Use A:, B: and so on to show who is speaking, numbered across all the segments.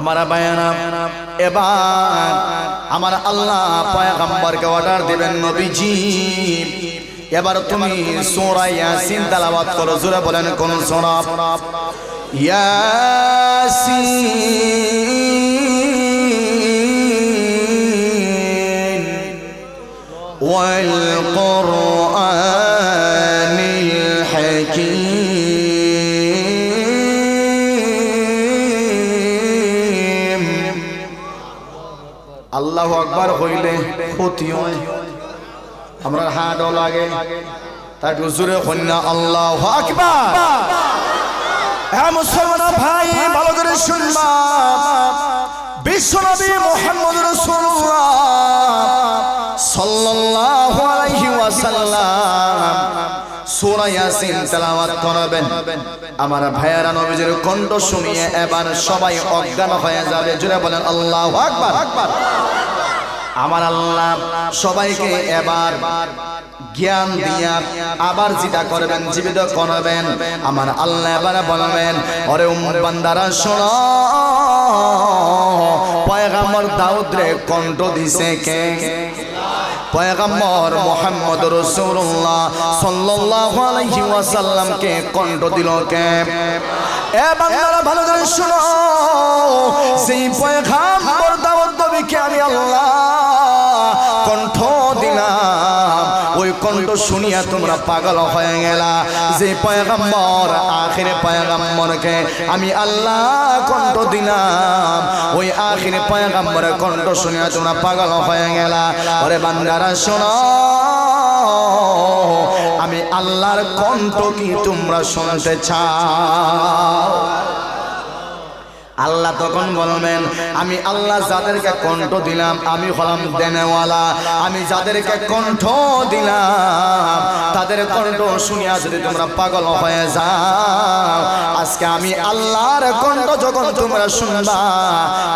A: আমার বায়ানা, এবার আমার আল্লাহ পায়াকাম্বারকে অর্ডার দিবেন নবীজি। এবার তুমি সোরা ইয়াসিন তালাবাদ করো, জোরে বলেন কোন সোরা? ইয়াসিন। ওয়াল কোরআন। আল্লাহ আকবার হইলে ক্ষতি হয়। আমরা হাটও লাগে। তার জোরে কন্যা আল্লাহ আকবার! হ্যাঁ মুসলমান ভাই, ভালো করে শুনবা। বিশ্বনবী মোহাম্মদ আমার ভাইয়ারা নবীজির কণ্ঠ শুনিয়ে এবার সবাই অজ্ঞান হয়ে যাবে। জুড়ে বলেন, আল্লাহু আকবার! আমার আল্লাহ সবাইকে এবার জ্ঞান দিয়া আবার যেটা করবেন, জীবিত করবেন। আমার আল্লাহ এবার বলবেন অরে উম্মত বান্দারা শোনো। পয়গাম্বর দাউদ রে কণ্ঠ দিছে কে? পয়গাম্বর মোহাম্মদ রাসূলুল্লাহ সাল্লাল্লাহু আলাইহি ওয়াসাল্লামকে কণ্ঠ দিল কে? এ বান্দারা ভালো করে শোনো। সেই পয়গাম্বর দাউদ নবীকে আমি আল্লাহ কণ্ঠ দিলাম। ওই কণ্ঠ শুনিয়া তোমরা পাগল হয়ে গেলা। যে পয়গাম্বর, আখিরে পয়গাম্বরকে আমি আল্লাহ কণ্ঠ দিলাম। ওই আখিরে পয়গাম্বরের কণ্ঠ শুনিয়া তোমরা পাগল হয়ে গেলা। ওরে বান্দারা, শোনো। আল্লাহর কণ্ঠ কি তোমরা শুনতে চাও? আল্লাহ তখন বলবেন, আমি আল্লাহ যাদেরকে কণ্ঠ দিলাম, আমি হলাম দেনেওয়ালা। আমি যাদেরকে কণ্ঠ দিলাম, তাদের কণ্ঠ শুনিয়া যদি তোমরা পাগল হয়ে যাও, আজকে আমি আল্লাহর কণ্ঠ যখন তোমরা শুনবা,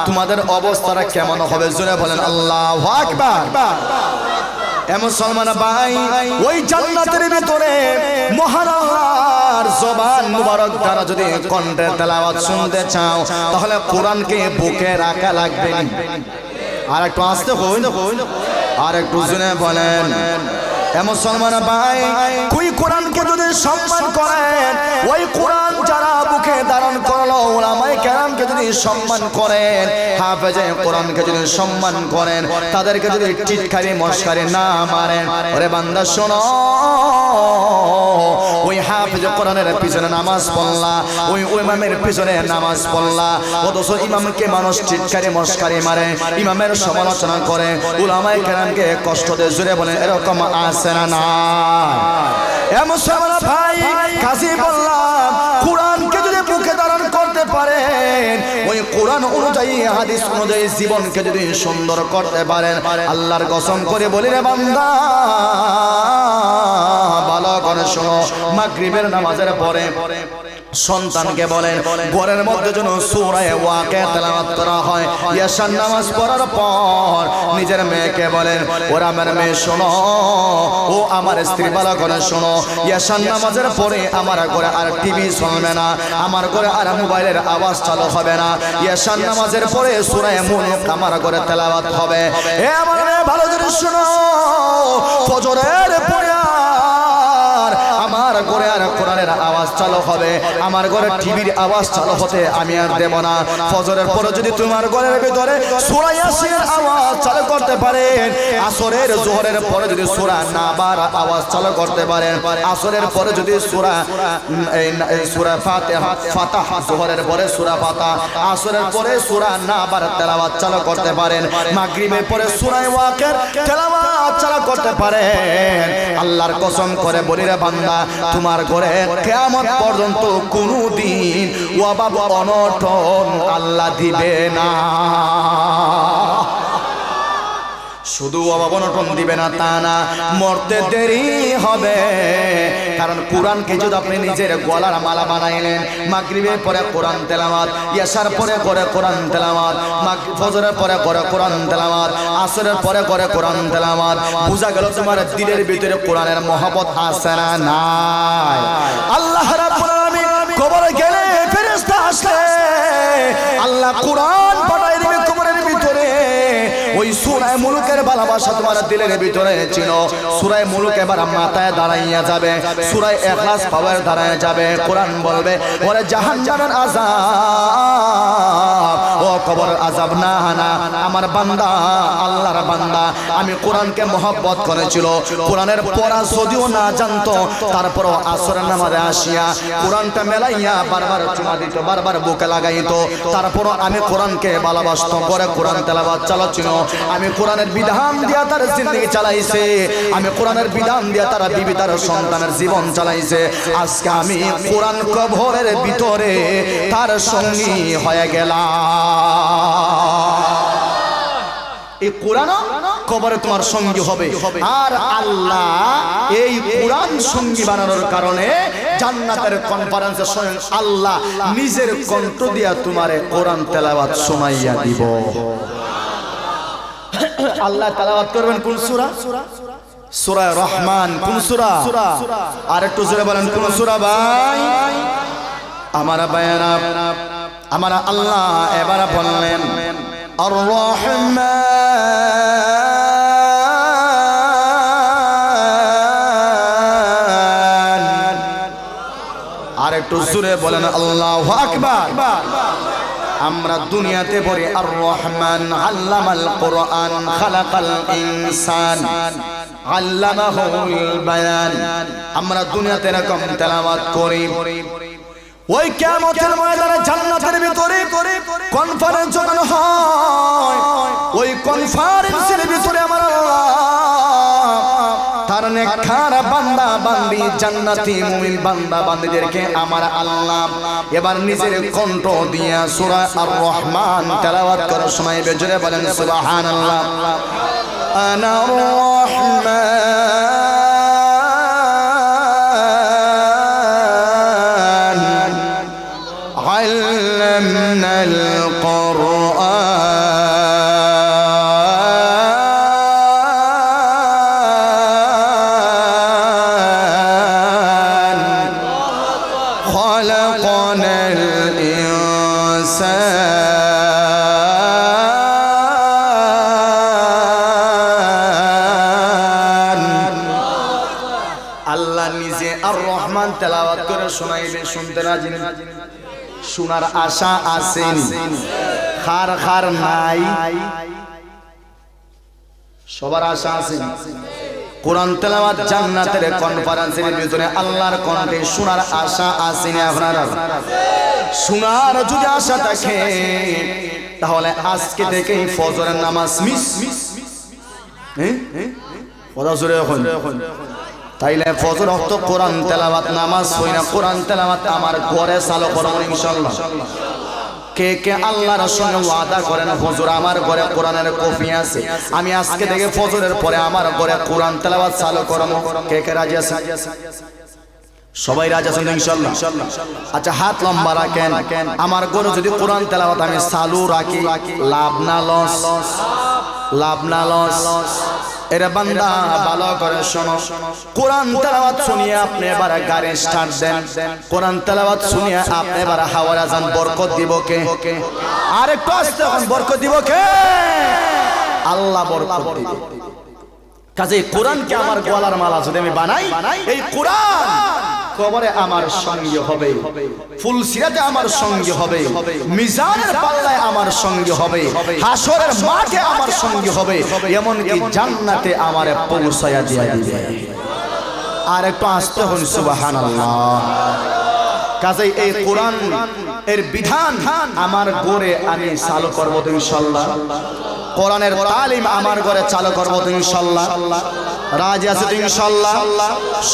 A: তোমাদের অবস্থাটা কেমন হবে? জোরে বলেন, আল্লাহ আকবার। মুসলমান ভাই ওই জান্নাতের ভিতরে আল্লাহর জবান মুবারক দ্বারা যদি কণ্ঠের তেলাওয়াত শুনতে চাও তাহলে কোরআনকে বুকে রাখা লাগবে আর একটু আসতে হই আর একটু শুনে বলেন এ মুসলমান ভাই ওই কোরআনকে যদি সম্মান করেন ওই কোরআন সম্মান করেন, হাফেজে কোরআনকে যদি সম্মান করেন, তাদেরকে যদি টিটকারি মস্কারি না মারেন, ওরে বান্দা শোনো, ওই হাফেজ কোরআনের পিছনে নামাজ পড়লা, ওই ইমামের পিছনে নামাজ পড়লা, অথচ ইমামকে মানুষ মস্কারি মারে, ইমামের সমালোচনা করে উলামাই কেরামকে কষ্ট দিয়ে জুড়ে বলে, এরকম আছে না না? ভাই, কাজী বললাম কোরআন অনুযায়ী, হাদিস অনুযায়ী জীবনকে যদি সুন্দর করতে পারেন, আল্লাহর কসম করে বলি রে বান্দা, ভালো করে শোনো, মাগরিবের নামাজের পরে সন্তানকে বলেন, ঘরের মধ্যে যেন সুরায় ওয়াকে তেলাওয়াত করা হয় ইয়াশার নামাজ পড়ার পর নিজের মেয়েকে বলেন, ওরা আমার মেয়ে, শোনো। ও আমার স্ত্রী, ভালো করে শোনো। ইয়াসান নামাজের পরে আমার ঘরে আর টিভি চলবে না। আমার ঘরে আর মোবাইলের আওয়াজ চালু হবে না। ইয়াসান নামাজের পরে সুরায় মুলক আমার ঘরে তেলাওয়াত হবে। এ আমার মেয়ে, ভালো করে শোনো। ফজরের পরে আমার ঘরে আর কোরআনের আওয়াজ চালু হবে। আমার ঘরে টিভির আওয়াজ চালু হতে আমি আর দেব না। ফজরের পরে যদি তোমার ঘরের ভিতরে সূরা ইয়াসিনের আওয়াজ চালু করতে পারেন, আসরের জোহরের পরে যদি সূরা নাবার আওয়াজ চালু করতে পারেন, আসরের পরে যদি সূরা সূরা ফাতিহা, ফাতাহ, জোহরের পরে সূরা ফাতাহ, আসরের পরে সূরা নাবার তেলাওয়াত চালু করতে পারেন, মাগরিবের পরে সূরা ওয়াকিয়ার তেলাওয়াত চালু করতে পারেন। আল্লাহর কসম করে বলি রে বান্দা তোমার ঘরে কেমন পর্যন্ত কোনো দিন অভাব অনটন আল্লাহ দিবে না। শুধু অভাব অনটন দিবে না তা না, মরতে দেরি হবে। কারণ কোরআনকে যদি আপনি নিজের গলার মালা বানাইলেন, মাগরিবের পরে কোরআন তেলাওয়াত ইয়াসার পরে করে কোরআন মাগ- ফজরের পরে করে কোরআন তেলাওয়াত, আসরের পরে করে কোরআন তেলাওয়াত, বোঝা গেল তোমার দিলের ভিতরে কোরআনের মহব্বত আছে না নাই? আল্লাহ রাব্বুল আলামিন কবরে গেলে ফেরেশতা আসলে। আল্লাহ কোরআন সুরায় মুলুকের ভালোবাসা তোমার দিলের ভিতরে সুরায় মুলুক এবার মাথায় দাঁড়াইয়া যাবে। সুরায় এখলাস পাওয়ার দাঁড়ায় যাবে। কোরআন বলবে, ওরে জাহান্নামের আজাব ও কবর আজাব না হানা আমার বান্দা, আল্লাহর বান্দা, আমি কোরআনকে মহব্বত করেছিল। কোরআনের পড়া যদিও না জানতো, তারপরও আসরের নামাজে আসিয়া কোরআনটা মেলাইয়া বারবার চুমা দিত, বারবার বুকে লাগাইতো। তারপরও আমি কোরআনকে ভালোবাসত করে কোরআন তেলাবাদ চালাচ্ছিল। আমি কোরআনের বিধান দিয়া তার জিন্দগি চালাইছে। আমি কোরআনের বিধান দিয়া তারা বিবি, তার সন্তানের জীবন চালাইছে। আজকে আমি কোরআন কবরের ভিতরে তার সঙ্গী হয়ে গেলাম। এই কোরআন কবরে তোমার সঙ্গী হবে। আর আল্লাহ এই কোরআন সঙ্গী বানানোর কারণে জান্নাতের কনফারেন্সে স্বয়ং আল্লাহ নিজের কণ্ঠ দিয়া তোমারে কোরআন তেলাওয়াত শোনাইয়া দিব। আল্লাহ তালাবাদ করবেন কোন সূরা? সূরা রহমান, কোন সূরা? আর একটু জোরে বলেন, কোন সূরা ভাই? আমার বায়ানা আমার আল্লাহ এবার বললেন, আর একটু জোরে বলেন, আল্লাহ আকবার। আমরা দুনিয়াতে পড়ে আর রহমান আল্লামাল কোরআন, খালাকাল ইনসান, আল্লামাহুল বায়ান। আমরা দুনিয়াতে এরকম তেলাওয়াত করি। ওই কিয়ামতের ময়দানে জান্নাতের ভিতরে কনফারেন্স যখন হয়। ওই কনফারেন্সের ভিতরে আমার আল্লাহ তার নেককার বান্দা বান্দি, জান্নাতি মুমিন বান্দা বান্দিদেরকে আমার আল্লাহ এবার নিজের কণ্ঠ দিয়া সূরা আর রহমান তেলাওয়াত করার সময় বেজরে বলেন, সুবহানাল্লাহ। আনা রহমান রহমান তেলাওয়াত করে শোনাইবে, শুনতে রাজি? শোনার আশা আছেন খার খার নাই। সবার আশা আছে কোরআন তেলাওয়াত জান্নাতের কনফারেন্সের ভিতরে আল্লাহর কণ্ঠে শোনার আশা আছে না আপনারা। শোনার যদি আশা থাকে, তাহলে আজকে থেকেই ফজরের নামাজ মিস। মিস হ্যাঁ? কথা জোরে এখন। তাইলে ফজর অক্ত কোরআন তেলাওয়াত, নামাজ হই না, কোরআন তেলাওয়াত আমার ঘরে চালু করব ইনশাআল্লাহ। কে কে আল্লাহর সঙ্গে ওয়াদা করেন, হুজুর আমার ঘরে কোরআনের কপি আছে। আমি আজকে থেকে ফজরের পরে আমার ঘরে কোরআন তেলাওয়াত চালু করব। কে কে রাজি আছে সবাই রাজি আছেন তো ইনশাআল্লাহ? আচ্ছা হাত লম্বা রাখেন। আমার ঘরে যদি কোরআন তেলাওয়াত আমি চালু রাখি, লাভ না লস। লাভ না লস। এরা বান্দা, ভালো করে শোনো। কোরআন তেলাওয়াত শুনিয়ে আপনি এবার গাড়ি স্টার্ট দেন। কোরআন তেলাওয়াত শুনিয়ে আপনি এবার হাওয়ার আজান বরকত দিব কে? আর একটু এখন বরকত দিব কে? আল্লাহ বরকত দিবে। কাজে কোরআনকে আমার গলার মালা যদি আমি বানাই, এই কোরআন কবরে আমার সঙ্গে হবে। ফুল সিরাতে আমার সঙ্গে হবে। মিজানের পাল্লায় আমার সঙ্গে হবে। হাসরের মাঠে আমার সঙ্গে হবে। এমন কি জান্নাতে আমারে পৌঁছায়া দিয়া দিবে। আর একটু আসতে হন, সুবহানাল্লাহ। কাজেই এই কোরআন, এর বিধান আমার গোরে আমি চালু করব ইনশাল্লাহ। কোরআনের তালিম আমার ঘরে চালু করব তো ইনশাল্লাহ। রাজি আছে তো ইনশাল্লাহ?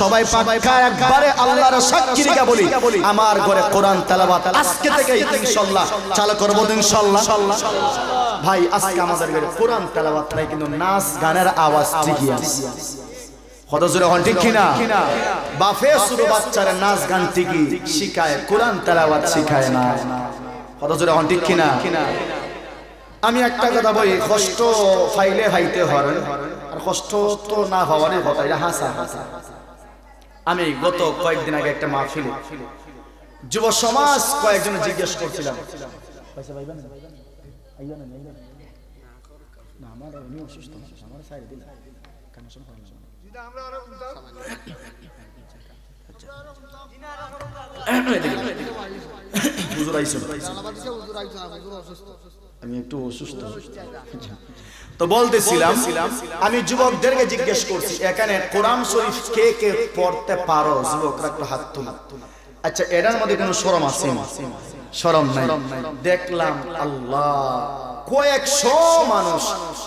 A: সবাই পাক্কা একবারে আল্লাহর সাক্ষী রেখে বলি, আমার ঘরে কোরআন তেলাওয়াত আজকে থেকে ইনশাল্লাহ চালু করব তো ইনশাল্লাহ। ভাই, আজকে আমাদের ঘরে কোরআন তেলাওয়াত নাই, কিন্তু নাচ গানের আওয়াজ ঠিকই আছে। শিখায়, কোরআন তেলাওয়াত শিখায় না। কত জোরে হন, ঠিক কিনা? আমি একটা কথা বলি কষ্ট ফাইলে ফাইতে হয় আর কষ্ট তো না হওয়ারই কথা এটা হাসা হাসা আমি গত কয়েকদিন আগে একটা মাহফিলে যুব সমাজ কয়েকজন জিজ্ঞেস করছিলাম না আইয়া না আমার উনি অসুস্থ আমি একটু অসুস্থ। তো বলতেছিলাম আমি যুবকদেরকে জিজ্ঞেস করছি এখানে কোরআন শরীফ কে কে পড়তে পারো? যুবকরা একটু হাত তুলো। আচ্ছা এটার মধ্যে কোনো শরম আছে? শরম নাই। দেখলাম। আল্লাহ। কয়েকশো মানুষ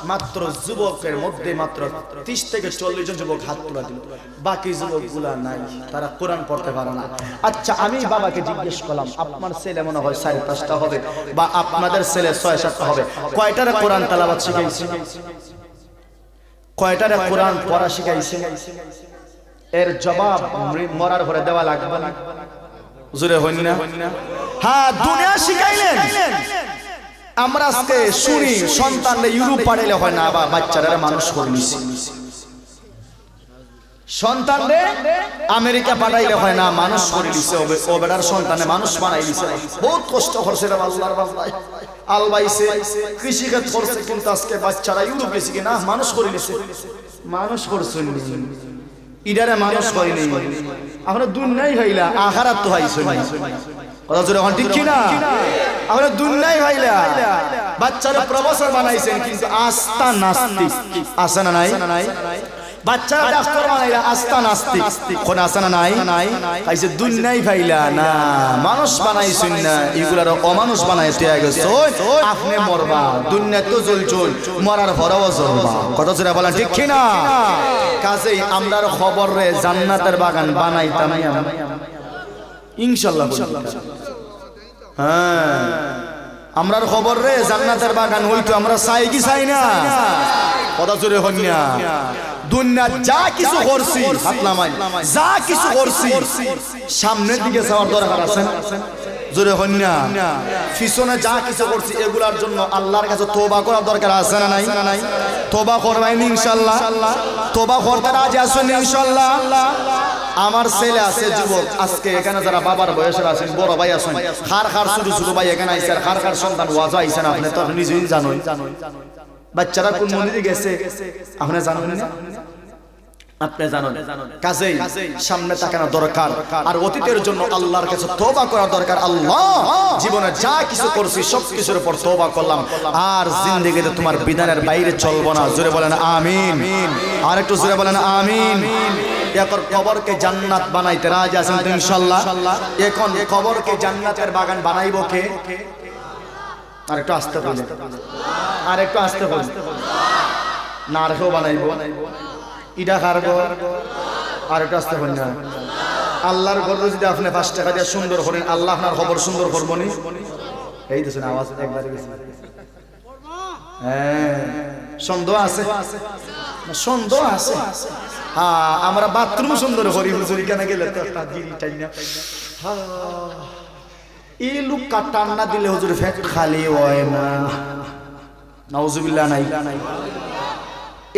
A: মাত্র যুবকের মধ্যে মাত্র ত্রিশ থেকে চল্লিশ জন যুবক হাত তোলা দিল। বাকি যুবকগুলা নাই, তারা কোরআন পড়তে পারে না। আচ্ছা আমি বাবাকে জিজ্ঞেস করলাম, আপনার ছেলে মনে হয় সাড়ে পাঁচটা হবে বা আপনাদের ছেলে ছয় সাতটা হবে? কয়টার কোরআন তালাবাদ শিখাইছে? কয়টার কোরআন পড়া শিখাইছে? এর জবাব মরার ঘরে দেওয়া লাগবে না। জোরে হইন না? হ্যাঁ দুনিয়া শিখাইলেন। আমরা আজকে শুনি সন্তানরা ইউরোপ পাঠাইলে হয় না বা বাচ্চারা মানুষ করে নিছি। সন্তানরে আমেরিকা পাঠাইলে হয় না মানুষ করে দিছে ও- ও সন্তানে মানুষ বানাই দিছে বহুত কষ্ট করছে রে আল্লাহর বান্দায় আলবাইছে কৃষিকাজ করছে কিন্তু আজকে বাচ্চারা ইউরোপ গেছে কি না? মানুষ করে দিছে মানুষ করছে ইডারে মানুষ করে হয়নি আমরা দুনিয়াই হইলা আখারাত তো হইছে। কথা জোরে হন ঠিক কি না আমরা দুনিয়াই হইলা বাচ্চারা প্রফেসর বানাইছেন কিন্তু আস্থা নাস্তিক। আছে না নাই? বাচ্চারা ডাক্তার বানাইলা, আস্থা নাস্তিক। কোন আছে না নাই? নাই কাইছে দুনিয়াই ফাইলা না, মানুষ বানাইছেন না অমানুষ বানাই তুই গেছ আপনি মরবা দুনিয়া তো মরার ভরাও কথা জোরে ঠিক কাজেই আমরার খবর রে জান্নাতের বাগান বানাইতাম হ্যাঁ। আমরার খবর রে, জান্নাতের বাগান হইতো আমরা চাই কি চাই না? কথা জোরে হন্যা দুনিয়া যা কিছু করছি, হাত যা কিছু করছি, সামনের দিকে যাওয়ার দরকার আছে জোরে হন্যা পিছনে যা কিছু করছি, এগুলার জন্য আল্লাহর কাছে তোবা করার দরকার আছে না নাই? না নাই তোবা করবেন ইনশাল্লাহ তোবা করতে রাজি আছেন ইনশাল্লাহ আমার ছেলে আছে, যুবক। আজকে এখানে যারা বাবার বয়সের আছেন, বড় ভাই আছেন, খার খার ছোট ছোট ভাই এখানে আইসে আর খার খার সন্তান ওয়াজা আইসেন আপনি তো নিজেই জানোই বাচ্চারা কোন মন্দিরে গেছে? আপনি জানেন না? আপনি জানেন। কাজেই সামনে তাকানো দরকার। আর অতীতের জন্য আল্লাহর কাছে তওবা করা দরকার। আল্লাহ জীবনে যা কিছু করছি সব কিছুর উপর তওবা করলাম। আর জিন্দেগিতে তোমার বিধানের বাইরে চলবো না। জোরে বলেন আমিন। আর একটু জোরে বলেন আমিন। এখন কবরকে জান্নাত বানাইতে রাজি আছেন তো ইনশাল্লাহ? এখন কবরকে জান্নাতের বাগান বানাইবো কে? আর একটু আসতে বলে আর একটু আসতে বলে না আর কেউ বানাইবো। ইটা কার ঘর আর একটু আসতে বলে না আল্লাহর ঘর যদি আপনি পাঁচ টাকা দিয়ে সুন্দর করেন, আল্লাহ আপনার খবর সুন্দর করব নি। এই তো আওয়াজ একবারে গেছে। হ্যাঁ সন্দেহ আছে? সন্দেহ আছে। হ্যাঁ আমরা বাথরুম সুন্দর করি, হুজুরি কেন গেলে তো না। হ্যাঁ। এই লোক কাটান না দিলে হুজুর ফেট খালি হয় না। নাউজুবিল্লাহ নাই।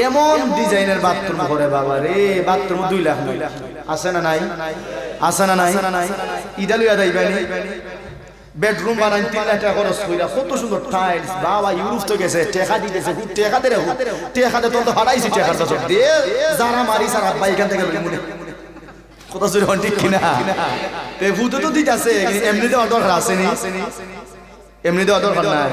A: এমন ডিজাইনের বাথরুম করে বাবা রে বাথরুম দুই লাখ নাই? আছে না নাই। আছে না নাই? ইদালুয়া দাইবানি বেডরুম বানাই তিন লাখ টাকা খরচ কইরা কত সুন্দর টাইলস বাবা ইউরোপ তো গেছে টেকা দিতেছে খুব টেকা দে রে টেকা দে তো হারাইছি টেকা তো দে যারা মারি সারা আব্বা এখান থেকে লই মনে। কত জোরে হন ঠিক কিনা? তে ভূত তো দিতাছে এমনিতে অর্ডার আসেনি এমনিতে অর্ডার নাই।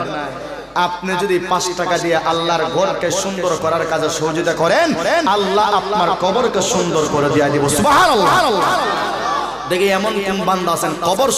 A: আপনি যদি পাঁচ টাকা দিয়ে আল্লাহর ঘরকে সুন্দর করার কাজে সহযোগিতা করেন, আল্লাহ আপনার কবরকে সুন্দর করে দিয়ে দিব। দেখি এমন কোন বান্দা আছেন, কবর